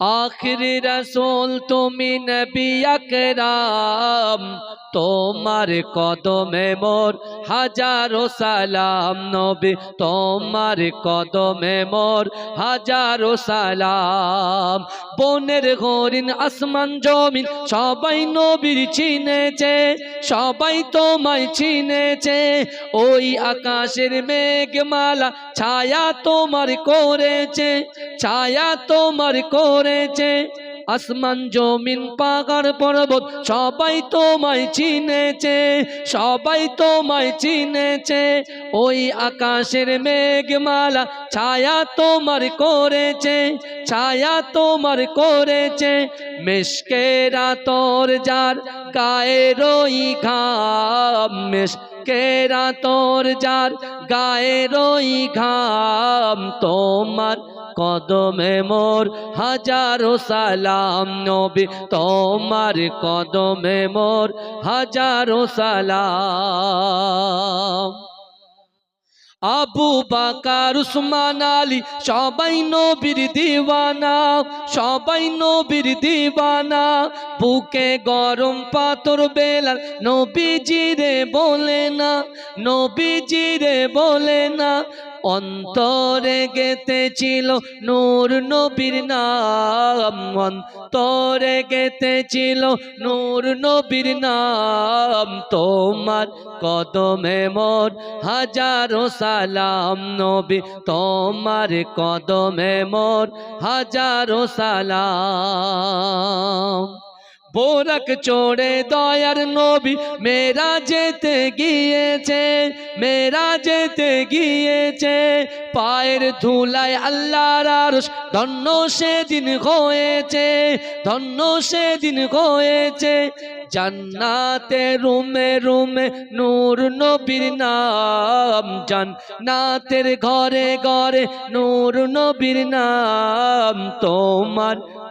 আখিরি রসুল তুমি নবী আকরাম। তোমার কদমে মোর হাজারো সালাম নবী, তোমার কদমে মোর হাজারো সালাম। বনের হরিণ আসমান জমিন, সবাই নবীর চিনেছে, সবাই তোমায় চিনেছে। ওই আকাশের মেঘমালা ছায়া তোমার করেছে, ছায়া তোমার করেছে। আসমান জমিন পাহাড় পর্বত, সবাই তোমায় চিনেছে, সবাই তোমায় চিনেছে। ওই আকাশের মেঘমালা ছায়া তোমার করেছে, ছায়া তোমার করেছে। মেশকেরা তোর যার গায়ে রই ঘাম মেশকেরা তোর যার গায়ে রই ঘাম, তোমার কদমে মোর হাজারো সালাম নবী, তোমার কদমে মোর হাজারো সালাম। আবু বাকার, উসমান আলী, সবাই নবীর দিওয়ানা, সবাই নবীর দিওয়ানা। বুকে গরম পাথর বেলাল, নবীজিরে বলে না, নবীজিরে বলে না অন্তরে গেতেছিল নূর নবীর নাম। অন্তরে গেতেছিল নূর নবীর নাম। তোমার কদমে মোর হাজারো সালাম নবী। তোমার কদমে মোর হাজারো সালাম। বোরক চোড়ে দয়ার নবী মেরা যেতে গিয়েছে, মেরা যেতে গিয়েছে। পায়ের ধুলায় আল্লাহর আরশ, ধন্য সেদিন হয়েছে, ধন্য সেদিন হয়েছে। জান্নাতে রুমে রুমে নূর নবীর নাম, জান্নাতের ঘরে ঘরে নূর নবীর নাম, তোমার